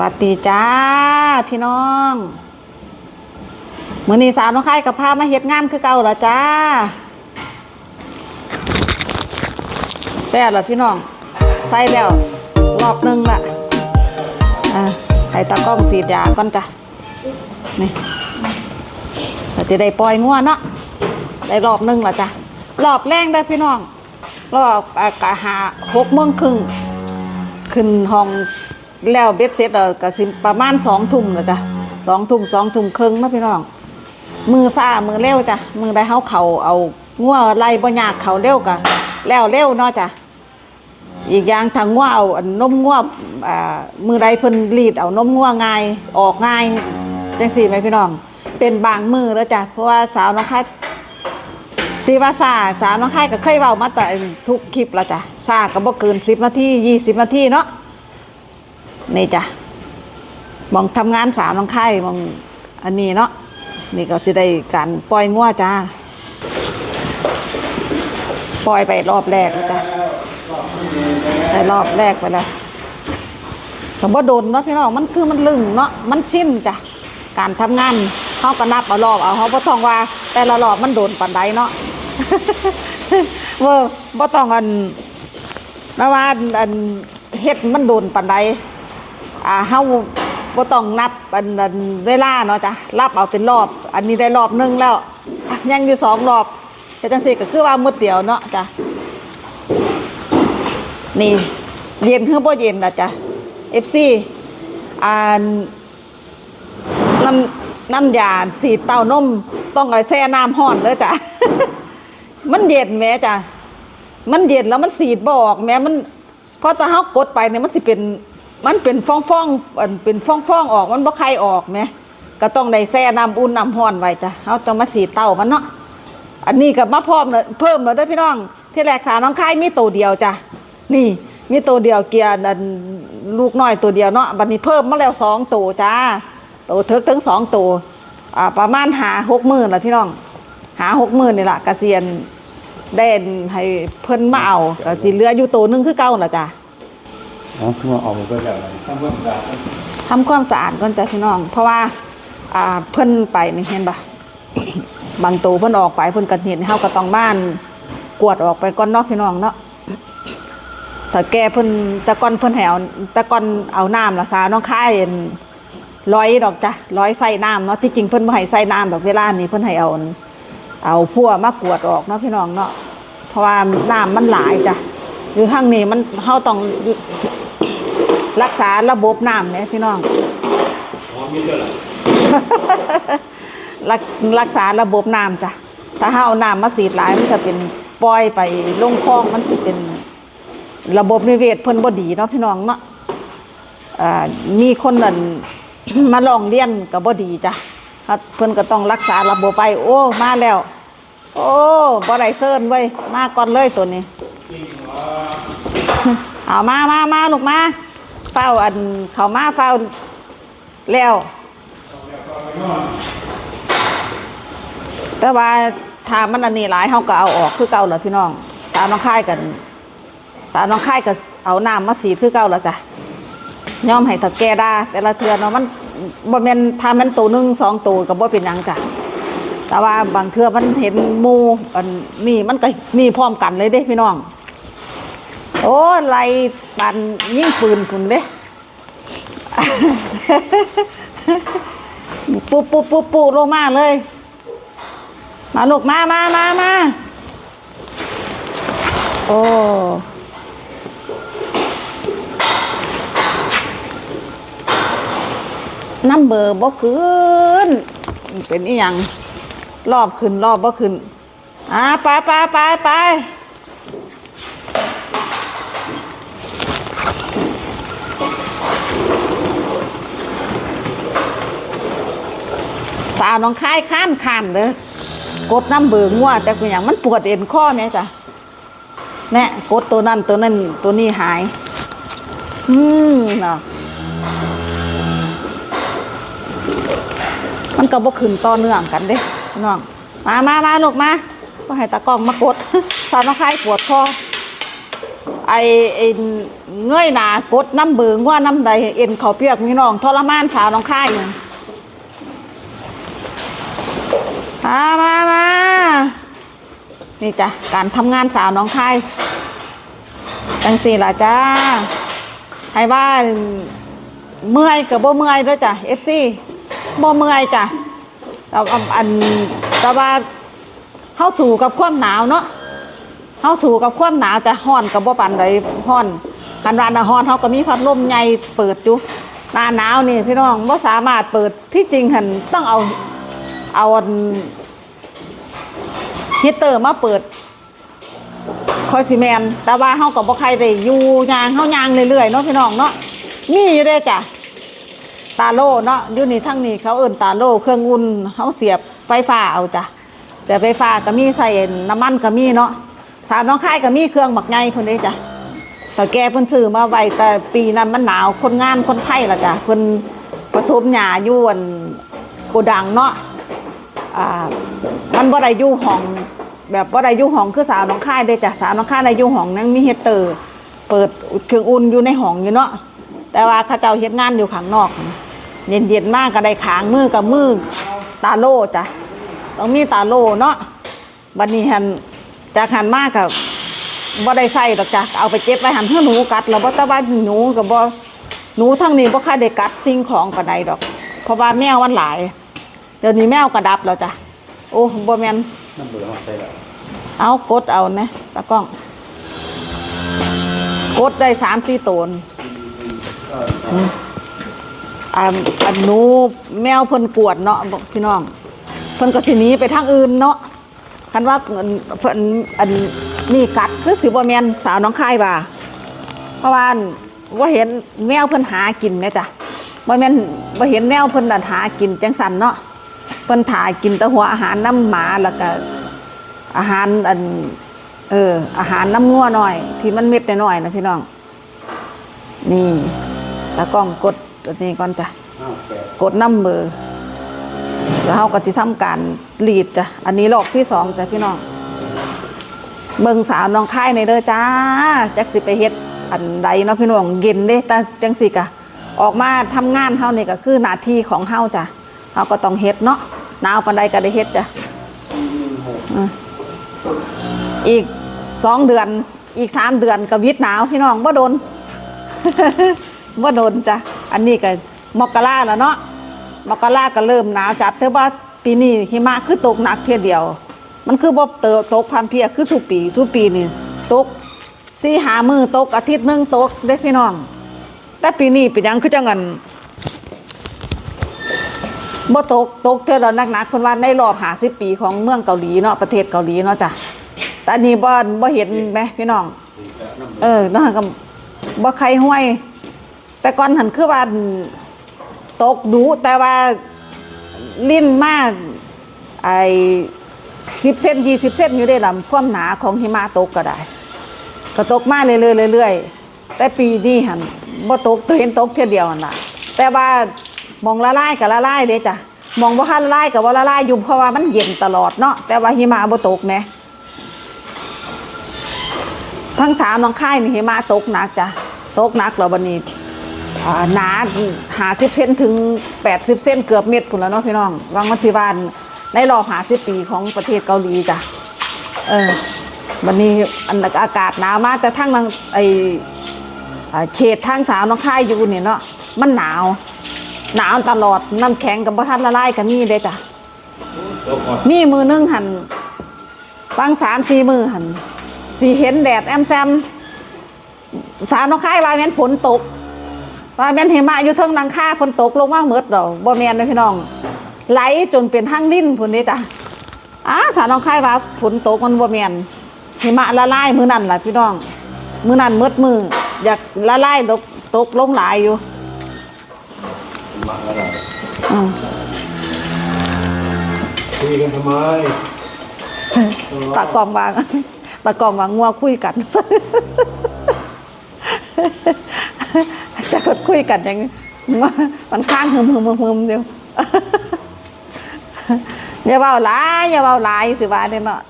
วัสดีจ้า พี่น้องมื้อนี้สาวน้องไข่กับพามาเฮ็ดงานคือเก่าละจ้าแล้วล่ะพี่น้อง ใส่แล้วรอบหนึ่งละอ่าให้ตากล้องสีดยาก่อนจ้ะนี่เราจะได้ปล่อยมั่วเนาะได้รอบหนึ่งละจ้ะรอบแรงได้พี่น้องรอบอากะหาหกโมงครึ่งขึ้นห้อง แล้วเบ็ดเสร็จเออก็สิประมาณสองทุ่มแล้วจ้ะสองทุ่มสองทุ่มครึ่งเนาะพี่น้อง มือซ่ามือเร็วจ้ะมือได้เฮาเขาเอางัวไล่บ่ยากเขาเร็วกะแล้วเร็วเนาะจ้ะอีกอย่างทางงัวเอานมงัวมือใดเพิ่นรีดเอานมงัวง่ายออกง่ายจังซี่ไหมพี่น้อง เป็นบางมือแล้วจ้ะเพราะว่าสาวน้องคัดตีว่าซาสาวน้องไข่ก็เคยเว้ามาแต่ทุกคลิปแล้วจ้ะซาก็บ่เกิน10นาที20นาทีเนาะ นี่จ้ะมองทำงานสาวน้องไข่มองอันนี้เนาะนี่ก็สิได้การปล่อยงัวจ้าปล่อยไปรอบแรกแล้วจ้ะได้รอบแรกไปแล้วก็บ่โดนเนาะพี่น้องมันคือมันลึงเนาะมันชินจ้ะการทำงานเฮาก็นับเอารอบเอาเฮาบ่ต้องว่า แต่ละรอบมันโดนปานใดเนาะเว่าบ่ต้องอันนะว่าอันเฮ็ดมันโดนปานใด อ่าเฮาบ่ต้องนับอันอันเวลาเนาะจ้ะรับเอาเป็นรอบ อันนี้ได้รอบหนึงแล้วอะยังอยู่สองรอบเฮ็ดจังซี่ก็คือว่ามื้อเดียวเนาะจ้ะนี่เย็นคือบ่เย็นล่ะจ้ะ FC อ่านน้ำน้ำยาสีดเต้านมต้องเอาแช่น้ำห้อนเด้อจ้ะ มันเย็นแหม่จ้ะ มันเย็นแล้วมันสีดบออกแหม้มันเพราะถ้าเฮากดไปเนี่ยมันสิเป็น มันเป็นฟองฟองอันเป็นฟองฟองออกมันบ่ใครออกแหมก็ต้องได้แช่น้ำอุ่นน้ำร้อนไว้จ้ะเฮาต้องมาสีเต้ามันเนาะอันนี้ก็มาพร้อมเลยเพิ่มเลยด้อพี่น้องที่แรกสาน้องค่ายมีตัวเดียวจ้ะนี่มีตัวเดียวเกียร์อันลูกน้อยตัวเดียวเนาะบัดนี้เพิ่มมาแล้วสองตัวจ้าตัวเทิกถึงสองตัวอ่าประมาณหาหกหมื่นละพี่น้องหาหกหมื่นนี่แหละกระเจียนเด่นให้เพิ่นมาเอากระจีเหลืออยู่ตัวหนึงคือเก่าละจ้ะ อ๋อคือว่าออกมาก็จะอะไรทำเพื่นกันทำความสะอาดก่อนจ้ะพี่น้อง เพราะว่าอ่าเพิ่นไปนี่เห็นปะ บางตัวเพิ่นออกไปเพิ่นก็เห็นเฮาก็ต้องบ้าน กวดออกไปก่อนเนาะพี่น้องเนาะ ถ้าแกเพิ่นต่ก่อนเพิ่นให้เอาต่ก่อนเอาน้ำละสาน้องค่ายอั่นร้อยดอกจ้ะร้อยใส่น้ำเนาะที่จริงเพิ่นบ่ให้ใส่น้ำดอกเวลานี้เพิ่นให้เอาอั่นเอาพั่วมากวดออกเนาะพี่น้องเนาะ เพราะว่าน้ำมันหลายจ้ะอยู่ทางนี้มันเฮาต้อง รักษาระบบน้ำเนี่ยพี่น้องอ๋อมีด้วยเหรอรักรักษาระบบน้ำจ้ะ ถ้าเฮาเอาน้ำมาสีดหลายมันก็เป็นปล่อยไปลงคลองมันสิเป็นระบบนิเวศเพิ่นบ่ดีเนาะพี่น้องเนาะอ่ามีคนนั่นมาลองเรียนก็บ่ดีจ้ะครับเพิ่นก็ต้องรักษาระบบไป โอ้มาแล้ว โอ้บ่ได้เซิร์นเว้ยมาก่อนเลยตัวนี้ เอามามามาลูกมา เฝ้าอันเขามาเฝ้าแล้ว แต่ว่าถ้ามันอันนี้หลายเฮาก็เอาออกคือเก่าแล้วพี่น้อง สาวน้องค่ายกัน สาวน้องค่ายก็เอาน้ำมาสีคือเก่าแล้วจ้ะย่อมให้ถ้าแก่ได้แต่ละเทื่อเนาะมันบ่แม่นถ้ามันตัวหนึ่งสองตัวก็บ่เป็นยังจ้ะแต่ว่าบางเทือมันเห็นมูอันนี่มันก็นี่พร้อมกันเลยเด้พี่น้อง โอ้ไล่ปันยิ่งปืนพุ่นเด้ปุ๊บปุ๊บปุ๊บปุ๊บลงมาเลย มาลูกมามามามาโอ้น้ำเบอร์บ่ขึ้น เป็นอีหยังรอบขึ้นรอบบ่ขึ้นอ่าไปไปไปไปาวน้องคายข้านข้านเด้อกดน้ำเบอร์งัวแต่เป็นอย่างมันปวดเอ็นข้อแม่จ้ะแน่กดตัวนั้นตัวนั้นตัวนี้หาย อืมเนาะมันก็บ่ขึ้นต่อเนื่องกันเด้น้องมามามาลูกมาบ่ให้ตากล้องมากดสาวน้องคายปวดคอไอไอ้เงยหนากดน้ำเบืองว่าน้ำใดเอ็นเขาเปียกพี่น้องทรมานสาวน้องค่ายเนี่ย มามามานี่จ้ะ การทำงานสาวน้องค่ายจังสี่ล่ะจ้าให้ว่าเมื่อยกับบ่เมื่อยด้อจ้ะ FC บ่เมื่อยจ้ะเราอันแต่ว่าเฮาสู่กับความหนาวเนาะเฮาสู่กับความหนาวจะฮ้อนกับบ่ปานใดฮ้อนคันวาน้าฮ้อนเฮาก็มีพัดลมใหญ่เปิดอยู่หน้าหนาวนี่พี่น้องบ่สามารถเปิดที่จริงหันต้องเอา เอาฮีตเตอร์มาเปิดคอยสิแมนแต่ว่าเฮาก็บ่ใครได้อยู่ยางเฮายางเรื่อยๆเนาะพี่น้องเนาะมีอยู่เด้จ้ะตาโล่เนาะอยู่นี่ทั้งนี้เขาเอิ้นตาโล่เครื่องอุ่นเฮาเสียบไฟฟ้าเอาจ้ะเสียบไฟฟ้าก็มีใส่น้ำมันก็มีเนาะสาวน้องค่ายก็มีเครื่องหมักไงเพิ่นเด้จ้ะแต่แกเพิ่นซื้อมาไว้แต่ปีนั้นมันหนาวคนงานคนไทยล่ะจ้ะเพิ่นผสมหญ้าอยู่อันโกดังเนาะ อ่ามันบ่ได้อยู่ห้องแบบบ่ได้อยู่ห้องคือสาวน้องค่ายเด้จ้ะสาวน้องค่ายได้อยู่ห้องนั้นมีเฮเตอร์ เปิดเครื่องอุ่นอยู่ในห้องอยู่เนาะแต่ว่าเขาเจ้าเฮ็ดงานอยู่ข้างนอกนเย็นๆมากก็ได้ขางมือกับมือตาโลจ้ะต้องมีตาโลเนาะบัดนี้หันจากหันมากกับบ่ได้ใส่ดอกจ้ะเอาไปเก็บไว้หันเพื่อหนูกัดแล้วบ่แต่ว่าหนูกับบ่หนูทั้งนี้บ่ค่อยได้กัดสิ่งของปานใดดอก เพราะว่าแมวมันหลาย ดี๋ยวนี้แมวกระดับแล้วจ้ะโอ้บ่แม่นน้ำเบื่อหอดใจละเอากดเอานะตากล้อง กดได้3 4ตัวน่ะอ่าอันหนูแมวเพิ่นกวดเนาะบอกพี่น้อง เพิ่นก็สิหนีไปทางอื่นเนาะคันว่าเพิ่นอันนี่กัดคือสิบ่แม่นสาวน้องคายว่าเพราะว่าว่าเห็นแมวเพิ่นหากินแม่จ้ะบ่แม่นบ่เห็นแมวเพิ่นดันหากินจังสันเนาะ เพิ่นถากินแต่หัวอาหารน้ำหมาแล้วก็อาหารอันเอออาหารน้ำงัวหน่อย ที่มันเม็ดน้อยๆนะพี่น้อง นี่ตากล้องกดอันนี้ก่อนจ้ะห้าแปดกดน้ำมือแล้วเราก็จะทำการรีดจ้ะอันนี้รอบที่สองจ้ะพี่น้องเบิ่งสาวน้องค่ายในเด้อจ้าจักสิไปเฮ็ดอันใดเนาะพี่น้องเย็นเด้แต่จังสิกะออกมาทำงานเฮานี่ก็คือหน้าที่ของเฮาจ้ะ เฮาก็ต้องเฮ็ดเนาะหนาวปานใดก็ได้เฮ็ดจ้ะอีกสองเดือนอีกสามเดือนก็วิดหนาวพี่น้องบ่โดนว่าโดนจ้ะอันนี้ก็มกราแล้วเนาะมกราก็เริ่มหนาวจัดเท่าว่าปีนี้หิมะคือตกหนักเทียเดียว มันคือบ่เตอตกพันเพียคือสุปีสุปีนี่ตกสี่หามือตกอาทิตย์หนึงตกเด้พี่น้อง แต่ปีนี้เป็นยังคือจังกัน บ่ตกตกเท่าเรานักๆเพิ่นว่าในรอบ50ปีของเมืองเกาหลีเนาะประเทศเกาหลีเนาะจ้ะแต่อันนี้บ่บ่เห็นไหมพี่น้อง เออนั่นก็บ่ใครห้วย แต่ก่อนหันคือว่าตกดูแต่ว่าลิ้นมากไอ้สิบเส้นยี่สิบเส้นอยู่ได้ลำความหนาของหิมะตกก็ได้ ก็ตกมาเรื่อยๆเรื่อยๆแต่ปีนี้หันบ่ตกตัวเห็นตกเท่ยเดียวหันล่ะแต่ว่า มองละลายกับละลายเด้จ้ะมองบ่ทัละลายกับว่าละลายอยู่เพราะว่ามันเย็นตลอดเนาะแต่ว่าหิมะบ่ตกแหน่ทั้งสามน้องค่ายนี่หิมะตกหนักจ้ะตกหนักแล้ววันนี้หนาหาสิบเซนถึงแปดสิบเซนเกือบเม็ดพุ่นแล้วเนาะพี่น้องวางมัติวานในรอบหาสิบปีของประเทศเกาหลีจ้ะเออวันนี้อันอากาศหนาวมากแต่ทั้งไอ,อเขตทางสาวน้องค่ายอยู่เนี่ยเนาะมันหนาว หนาวตลอดน้ำแข็งกับพระทันละลายกันนี่เลยจ้ะตัวก่อนมีมือหนึงหันบางสามสี่มือหันสีเห็นแดดแอมแซม สาวน้องค่ายว่าแม่นฝนตกว่าแม่นเหมาอยู่เทิงหลังคาฝนตกลงมาเมดดอกบ่แม่นเลยพี่น้อง ไหลจนเป็นทางลิ้นพุ่นนี้จ้ะอ้าสาวน้องค่ายว่าฝนตกมันบ่แม่นหิมะละลายมือนั่นล่ะพี่น้อง มือนั่นเมดมืออยากละลายตกตกลงหลายอยู่ห มักอะไรอืมคุยกันทำไมตากล้องวางตากล้องวางงัวคุยกันจะกดคุยกันยังงัวมันข้างหึมหึมหึมหึมอยู่อย่าเบาหลายอย่าเบาหลายสิว่าเนี่ยเนาะ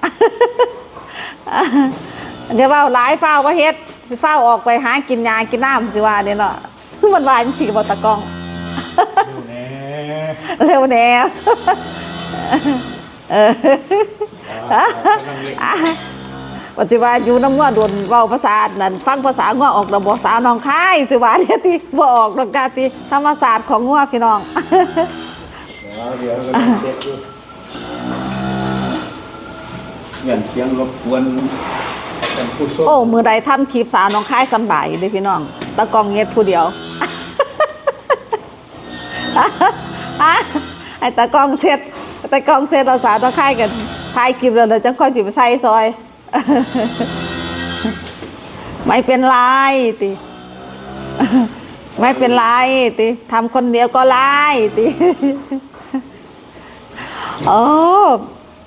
อย่าเบาหลายเฝ้าว่าเฮ็ดสิฟ้าวออกไปหากินยากินน้ำสิว่าเนี่ยเนาะคือมันวาจังสิบ่ตะกล้องดูแน่ เร็วแนวเอออ่ากำลังเล่นปัจจุบันอยู่น้ำง้อโดนเว้าภาษานั่นฟังภาษาง้อออกระบบสาวน้องค่ายสิว่าเนี่ยที่บ่ออกดอกกาติธรรมศาสตร์ของง้อพี่น้องเดี๋ยวเดี๋ยวก็ต้องเช็คดูเงินเสียงรบกวนท่านผู้ชมโอ้มือใดทำคลิปสาวน้องค่ายสำบายอยู่เด้อพี่น้องตะกองเงียดผู้เดียว ไอ้ตะกองเช็ดตะกองเช็ดเราสาวน้องค่ายกันถ่ายคลิปแล้วเราจะค่อยจิไปใส่ซอย ไม่เป็นไรติไม่เป็นไรติทำคนเดียวก็ไล่ติโอ้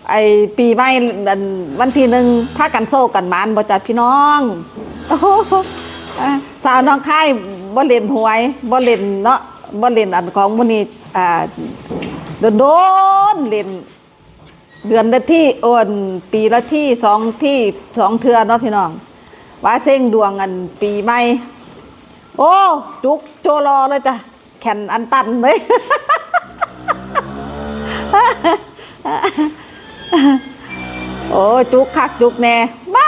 ไอปีใหม่อันวันที่หนึ่งพากันโซกันมานบ่จัดพี่น้องอสาวน้องค่ายบ่เล่นหวยบ่เล่นเนาะ บ่เล่นอันของมื้อนี้อ่าโดนโดนๆเล่นเดือนละที่โอนปีละที่สองที่สองเทือเนาะพี่น้องว่าเส้งดวงอันปีใหม่โอ้จุกโจรอเลยจ้ะแขนอันตันเลยโอ้จุกคักจุกแน่มา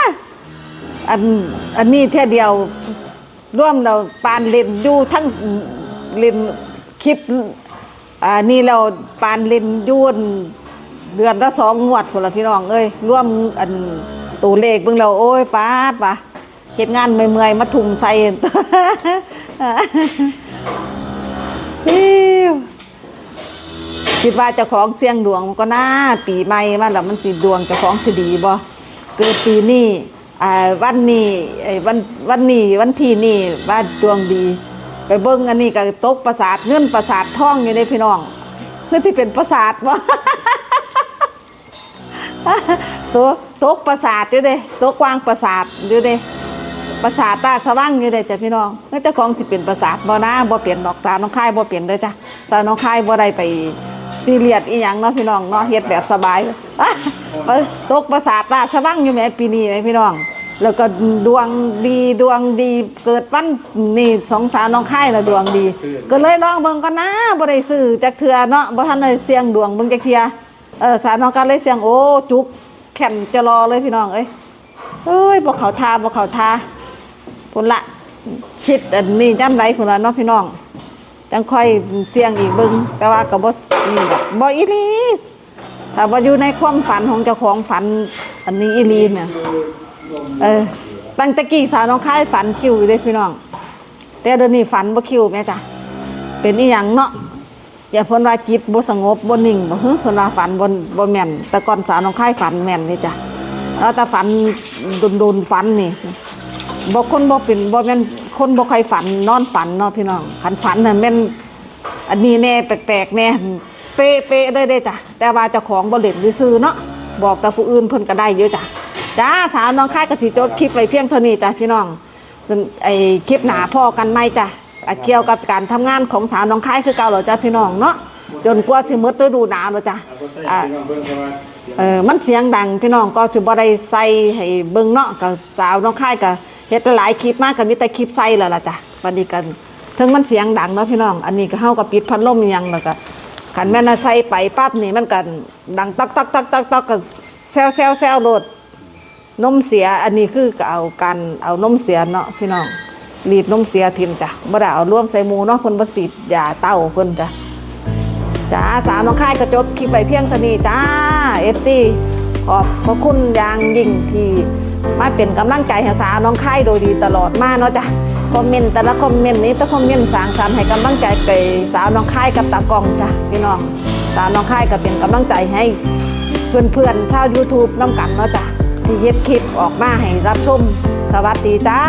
อันอันนี้เท่เดียวร่วมเราปานเล่นอยู่ทั้ง เล่นคิดอ่านี่เราปานเล่นยุ่นเดือนละสองงวดคนละพี่น้องเอ้ยร่วมอันตัวเลขเบิ่งเราโอ้ยปาดปะเฮ็ดงานเมื่อยๆมาทุ่มใส่อิ๊วคิดว่าเจ้าของเสียงดวงก็น่าปีใหม่มาแล้วมันสิดวงเจ้าของสิดีบ่เกิดปีนี้วันนี้วันวันนี้วันที่นี้ว่าดวงดี ไปเบิ่งอันนี้ก็ตกประสาทเงินประสาททองอยู่ในพี่น้องเพื่อสิเป็นประสาทบ่ตัวตกประสาทอยู่เด้ตกกวางประสาทอยู่เด้ประสาทตาสว่างอยู่เด้จ้ะพี่น้องเมื่อเจ้าของสิเป็นประสาทบ่นะบ่เปลี่ยนดอกสาวน้องคายบ่เปลี่ยนเด้อจ้ะสาวน้องคายบ่ได้ไปซีเรียสอีหยังเนาะพี่น้องเนาะเฮ็ดแบบสบายอะตกประสาทตาสว่างอยู่แหม่ปีนี้แหมพี่น้อง แล้วก็ดวงดีดวงดีเกิดวันนี่สองสาวน้องคายแล้วดวงดี ก็เลยลองเบิ่งก่อนนะบ่ได้ซื้อจักเทื่อเนาะบ่ทันได้เสี่ยงดวงเบิ่งจักเทื่อเออสาวน้องก็เลยเสี่ยงโอ้จุกแข่นจะรอเลยพี่น้องเอ้ยเอ้ยบ่เข้าทาบ่เข้าทาพุ่นละคิดอันนี้จำไรพุ่นละเนาะพี่น้องจังค่อยเสี่ยงอีกเบิ่งแต่ว่าก็บ่นี่ดอกบ่อีหลีถ้าบ่อยู่ในความฝันของเจ้าของฝันอันนี้อีหลีเนี่ย เออตั้งแต่กี้สาวน้องค่ายฝันคิวอยู่เด้พี่น้อง แต่เดี๋ยวนี้ฝันบ่คิวแม่จ้ะเป็นอีหยังเนาะอย่าเพิ่นว่าจิตบ่สงบบ่นิ่งบ่ฮึเพิ่นว่าฝันบ่บ่แม่นแต่ก่อนสาวน้องค่ายฝันแม่นนี่จ้ะแล้วแต่ฝันโดนๆฝันนี่บ่คนบ่เป็นบ่แม่นคนบ่ค่อยฝันนอนฝันเนาะพี่น้องคันฝันน่ะแม่นอันนี้แน่แปลกๆแน่เป๊ะๆเลยเด้จ้ะแต่ว่าเจ้าของบ่เล่นซื่อเนาะบอกแต่ผู้อื่นเพิ่นก็ได้เยอะจ้ะ จ้าสาวน้องค่ายกะสิจบคลิปไว้เพียงเท่านี้จ้ะพี่น้องจนไอคลิปหนาพ่อกันไหมจ้ะอะเกี่ยวกับการทำงานของสาวน้องค่ายคือเก่าเหรอจ้ะพี่น้องเนาะจนกว่าสิหมดฤดูหนาวแล้วจ้ะเอาก็ใส่อ่าพี่น้องเออมันเสียงดังพี่น้องก็ถือบ่ได้ใส่ให้เบิ่งเนาะกับสาวน้องค่ายก็เฮ็ดหลายคลิปมากก็มีแต่คลิปใส่แล้วล่ะจ้ะวันนี้กันถึงมันเสียงดังเนาะพี่น้อง อันนี้ก็เฮาก็ปิดพัดลมอหยังแล้วก็คันแม่นว่าใส่ไปปั๊บนี่มันก็ดังตักตักตักตักตักก็แซวแซวแซวโลด นมเสียอันนี้คือก็เอาการเอานมเสียเนาะพี่น้องรีดนมเสียทิมจ้ะบ่ได้เอาร่วมใส่หมูเนาะเพิ่นบ่สียาเต้าเพิ่นจ้ะจ้าสาวน้องค่ายก็จบคลิปไปเพียงเท่านี้จ้า FC ขอบพระคุณอย่างยิ่งที่มาเป็นกำลังใจให้สาวน้องค่ายโดยดีตลอดมาเนาะจ้ะคอมเมนต์แต่ละคอมเมนต์นี้แต่คอมเมนต์สางสรรค์ให้กำลังใจไปสาวน้องค่ายกับตากล้องจ้ะพี่น้องสาวน้องค่ายก็เป็นกำลังใจให้เพื่อนๆชาว YouTube น้ำกันเนาะจ้ะ ที่เฮ็ดคลิปออกมาให้รับชม สวัสดีจ้า